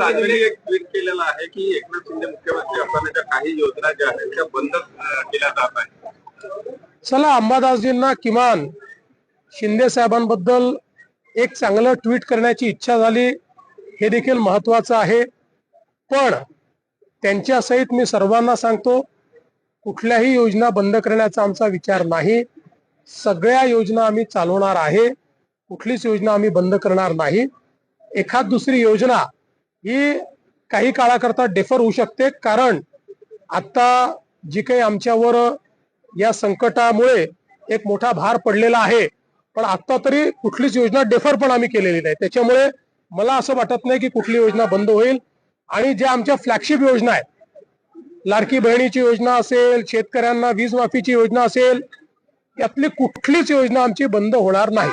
दानवेंनी एक ट्विट केलेलं आहे की एकनाथ शिंदे मुख्यमंत्री असतानाच्या काही योजना ज्या आहेत त्या बंद केल्या जात आहेत. चला अंबादासजींना किमान शिंदे साहेबांबद्दल एक चांगलं ट्विट करण्याची इच्छा झाली हे देखील महत्वाचं आहे. पण त्यांच्या सहित मी सर्वांना सांगतो कुठल्याही योजना बंद करण्याचा आमचा विचार नाही. सगळ्या योजना आम्ही चालवणार आहे कुठलीच योजना आम्ही बंद करणार नाही. एखाद दुसरी योजना ही काही काळाकरता डेफर होऊ शकते. कारण आता जी काही आमच्यावर या संकटामुळे एक मोठा भार पडलेला आहे. पण आता तरी कुठलीच योजना डेफर पण आम्ही केलेली नाही. त्याच्यामुळे मला असं वाटत नाही की कुठली योजना बंद होईल. आणि ज्या आमच्या फ्लॅगशिप योजना आहेत लाडकी बहिणीची योजना असेल शेतकऱ्यांना वीज माफीची योजना असेल यातली कुठलीच योजना आमची बंद होणार नाही.